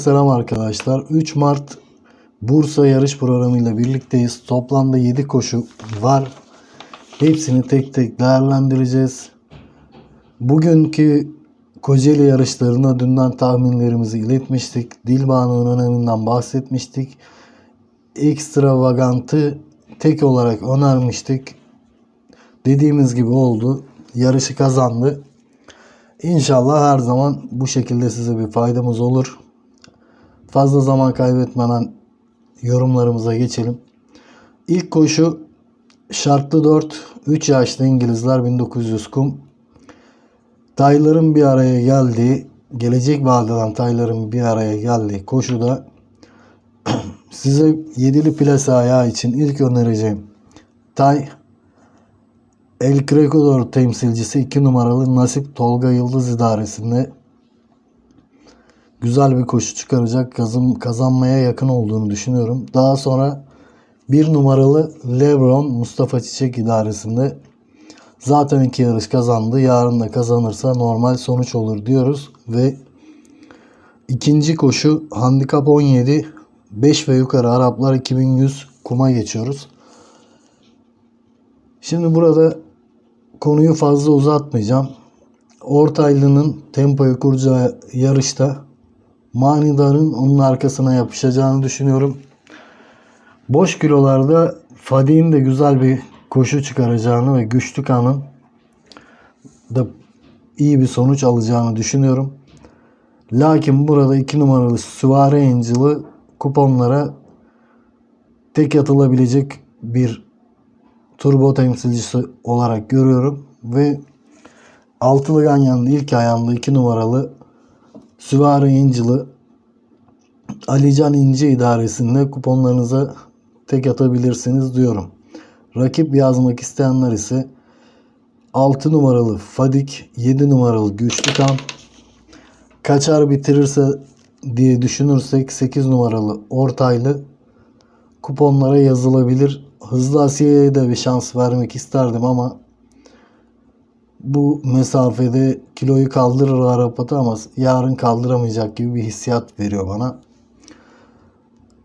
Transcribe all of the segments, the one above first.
Selam arkadaşlar. 3 Mart Bursa yarış programıyla birlikteyiz. Toplamda 7 koşu var. Hepsini tek tek değerlendireceğiz. Bugünkü Kocaeli yarışlarına dünden tahminlerimizi iletmiştik. Dilbağ'ın öneminden bahsetmiştik. Ekstravagantı tek olarak önermiştik. Dediğimiz gibi oldu. Yarışı kazandı. İnşallah her zaman bu şekilde size bir faydamız olur. Fazla zaman kaybetmeden yorumlarımıza geçelim. İlk koşu şartlı 4 3 yaşlı İngilizler 1900 kum. Tayların bir araya geldiği, gelecek vadeden tayların bir araya geldiği koşuda size yedili plase ayağı için ilk önereceğim tay El Creador temsilcisi 2 numaralı Nasip Tolga Yıldız idaresinde güzel bir koşu çıkaracak. Kazım, kazanmaya yakın olduğunu düşünüyorum. Daha sonra bir numaralı Lebron Mustafa Çiçek idaresinde zaten iki yarış kazandı. Yarın da kazanırsa normal sonuç olur diyoruz. Ve ikinci koşu handikap 17 5 ve yukarı Araplar 2100 kuma geçiyoruz. Şimdi burada konuyu fazla uzatmayacağım. Ortaylı'nın tempoyu kuracağı yarışta Manidar'ın onun arkasına yapışacağını düşünüyorum. Boş kilolarda Fadi'nin de güzel bir koşu çıkaracağını ve güçlü kanın da iyi bir sonuç alacağını düşünüyorum. Lakin burada 2 numaralı Süvari Angel'ı kuponlara tek atılabilecek bir turbo temsilcisi olarak görüyorum. Ve altılı ganyanın ilk ayağında 2 numaralı Süvari Angel'ı Alican İnce idaresinde kuponlarınıza tek atabilirsiniz diyorum. Rakip yazmak isteyenler ise 6 numaralı Fadik, 7 numaralı Güçlü Kan, kaçar bitirirse diye düşünürsek 8 numaralı Ortaylı kuponlara yazılabilir. Hızlı Asiye'ye de bir şans vermek isterdim ama bu mesafede kiloyu kaldırır Arap atı ama yarın kaldıramayacak gibi bir hissiyat veriyor bana.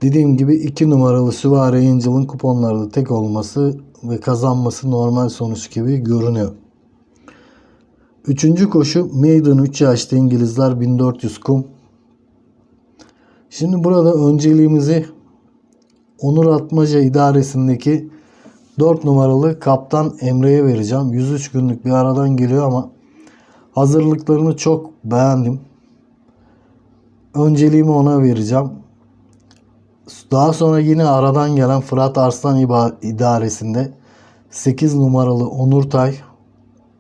Dediğim gibi 2 numaralı Süvari Angel'ın kuponlarda tek olması ve kazanması normal sonuç gibi görünüyor. Üçüncü koşu Maiden 3 yaşlı İngilizler 1400 kum. Şimdi burada önceliğimizi Onur Atmaca idaresindeki 4 numaralı kaptan Emre'ye vereceğim. 103 günlük bir aradan geliyor ama hazırlıklarını çok beğendim. Önceliğimi ona vereceğim. Daha sonra yine aradan gelen Fırat Arslan idaresinde 8 numaralı Onur Tay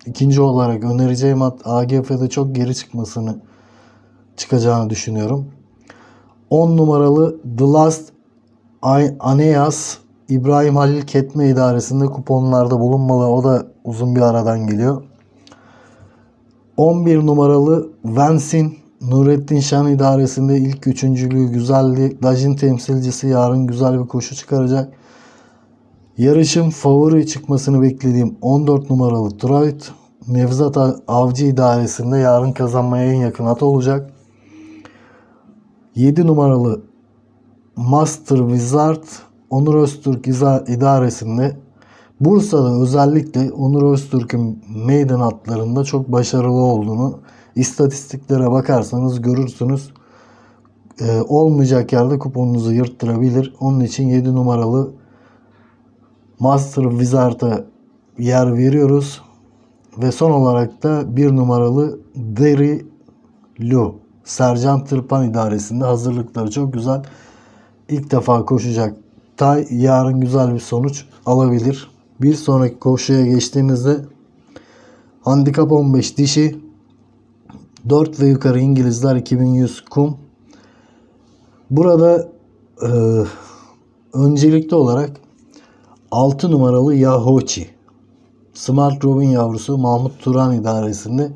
ikinci olarak önereceğim at AGF'de çok geri çıkmasını çıkacağını düşünüyorum. 10 numaralı The Last Aneas İbrahim Halil Ketme idaresinde kuponlarda bulunmalı. O da uzun bir aradan geliyor. 11 numaralı Vensin Nurettin Şan idaresinde ilk üçüncülüğü güzeldi. Dajin temsilcisi yarın güzel bir koşu çıkaracak. Yarışın favori çıkmasını beklediğim 14 numaralı Troit Nevzat Avcı idaresinde yarın kazanmaya en yakın at olacak. 7 numaralı Master Wizard Onur Öztürk idaresinde Bursa'da özellikle Onur Öztürk'ün meydan atlarında çok başarılı olduğunu istatistiklere bakarsanız görürsünüz. Ee, olmayacak yerde kuponunuzu yırttırabilir. Onun için 7 numaralı Master Wizard'a yer veriyoruz. Ve son olarak da 1 numaralı Derry Lu Sercan Tırpan idaresinde hazırlıkları çok güzel. İlk defa koşacak Tay yarın güzel bir sonuç alabilir. Bir sonraki koşuya geçtiğimizde handikap 15 dişi 4 ve yukarı İngilizler 2100 kum. Burada e, öncelikli olarak 6 numaralı Yahochi Smart Robin yavrusu Mahmut Turan idaresinde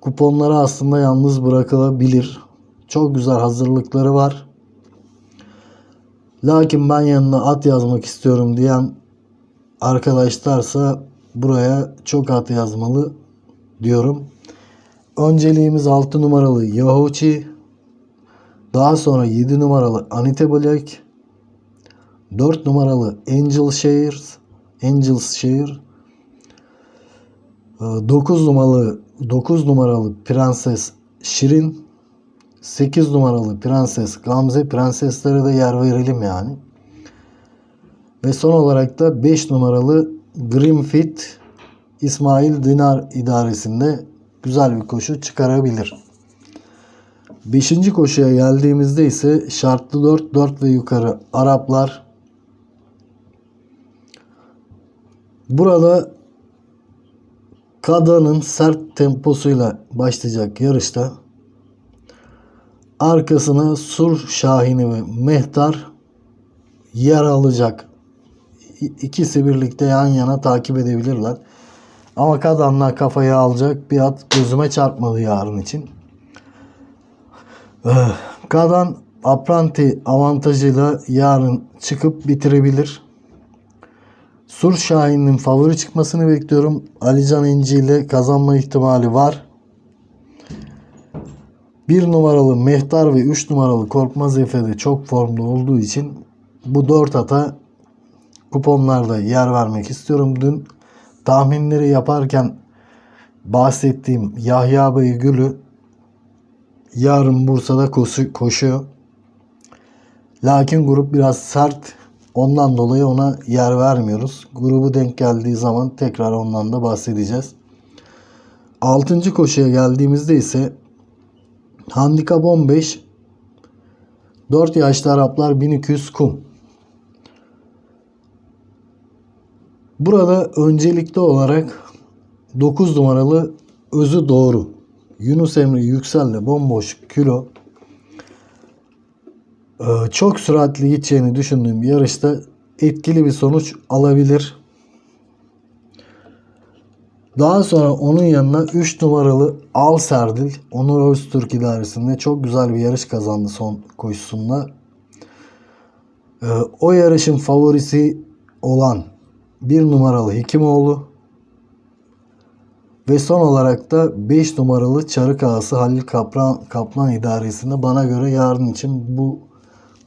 kuponları aslında yalnız bırakılabilir. Çok güzel hazırlıkları var. Lakin ben yanına at yazmak istiyorum diyen arkadaşlarsa buraya çok at yazmalı diyorum. Önceliğimiz 6 numaralı Yahochi. Daha sonra 7 numaralı Anita Black, 4 numaralı Angel Shares, Angels Share, 9 numaralı 9 numaralı Prenses Şirin, 8 numaralı Prenses Gamze, prenseslere de yer verelim yani. Ve son olarak da 5 numaralı Grimfit İsmail Dinar idaresinde güzel bir koşu çıkarabilir. Beşinci koşuya geldiğimizde ise şartlı 4, 4 ve yukarı Araplar. Burada Kada'nın sert temposuyla başlayacak yarışta arkasına Sur Şahini ve Mehtar yer alacak. İkisi birlikte yan yana takip edebilirler. Ama Kadan'la kafayı alacak bir at gözüme çarpmadı yarın için. Eh, Kadan Apranti avantajıyla yarın çıkıp bitirebilir. Sur Şahin'in favori çıkmasını bekliyorum. Alican İnci ile kazanma ihtimali var. 1 numaralı Mehtar ve 3 numaralı Korkmaz Efe de çok formda olduğu için bu 4 ata kuponlarda yer vermek istiyorum. Dün tahminleri yaparken bahsettiğim Yahya Bey Gül'ü yarın Bursa'da koşu, koşuyor. Lakin grup biraz sert. Ondan dolayı ona yer vermiyoruz. Grubu denk geldiği zaman tekrar ondan da bahsedeceğiz. Altıncı koşuya geldiğimizde ise Handikap 15 4 yaşlı Araplar 1200 kum. Burada öncelikli olarak 9 numaralı özü doğru. Yunus Emre Yüksel'le bomboş kilo. Ee, Çok süratli gideceğini düşündüğüm bir yarışta etkili bir sonuç alabilir. Daha sonra onun yanına 3 numaralı Al Serdil Onur Öztürk idaresinde çok güzel bir yarış kazandı son koşusunda. Ee, o yarışın favorisi olan 1 numaralı Hekimoğlu ve son olarak da 5 numaralı Çarık Ağası Halil Kaplan, Kaplan idaresinde bana göre yarın için bu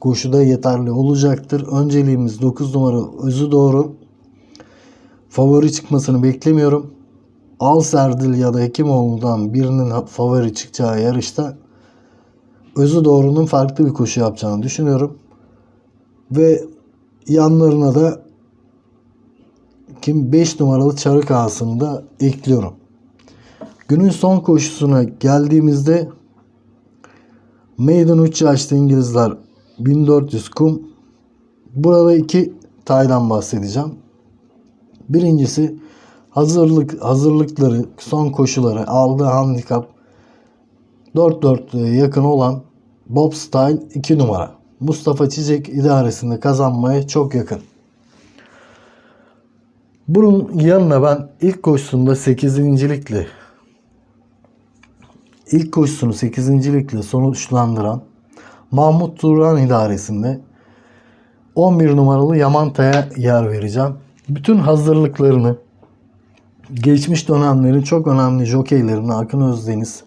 koşuda yeterli olacaktır. Önceliğimiz 9 numara özü doğru. Favori çıkmasını beklemiyorum. Al Serdil ya da Hekimoğlu'ndan birinin favori çıkacağı yarışta özü doğrunun farklı bir koşu yapacağını düşünüyorum. Ve yanlarına da kim 5 numaralı Çarık Ağası'nı da ekliyorum. Günün son koşusuna geldiğimizde Maiden 3 yaşlı İngilizler 1400 kum. Burada iki taydan bahsedeceğim. Birincisi hazırlık hazırlıkları, son koşuları, aldığı handikap 4-4'lüğe yakın olan Bob Style 2 numara. Mustafa Çiçek idaresinde kazanmaya çok yakın. Bunun yanına ben ilk koşusunda 8.likle ilk koşusunu 8.likle sonuçlandıran Mahmut Turan idaresinde 11 numaralı Yamanta'ya yer vereceğim. Bütün hazırlıklarını geçmiş dönemlerin çok önemli jokeylerini Akın Özdeniz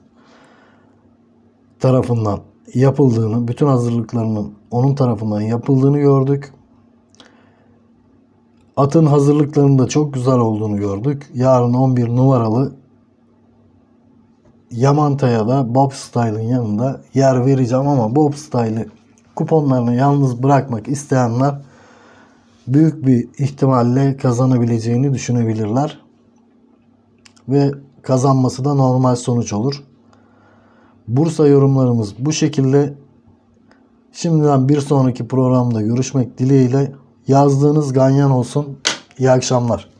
tarafından yapıldığını, bütün hazırlıklarının onun tarafından yapıldığını gördük. Atın hazırlıklarının da çok güzel olduğunu gördük. Yarın 11 numaralı Yamanta'ya da Bob Style'ın yanında yer vereceğim ama Bob Style'ı kuponlarını yalnız bırakmak isteyenler büyük bir ihtimalle kazanabileceğini düşünebilirler. Ve kazanması da normal sonuç olur. Bursa yorumlarımız bu şekilde. Şimdiden bir sonraki programda görüşmek dileğiyle yazdığınız ganyan olsun. İyi akşamlar.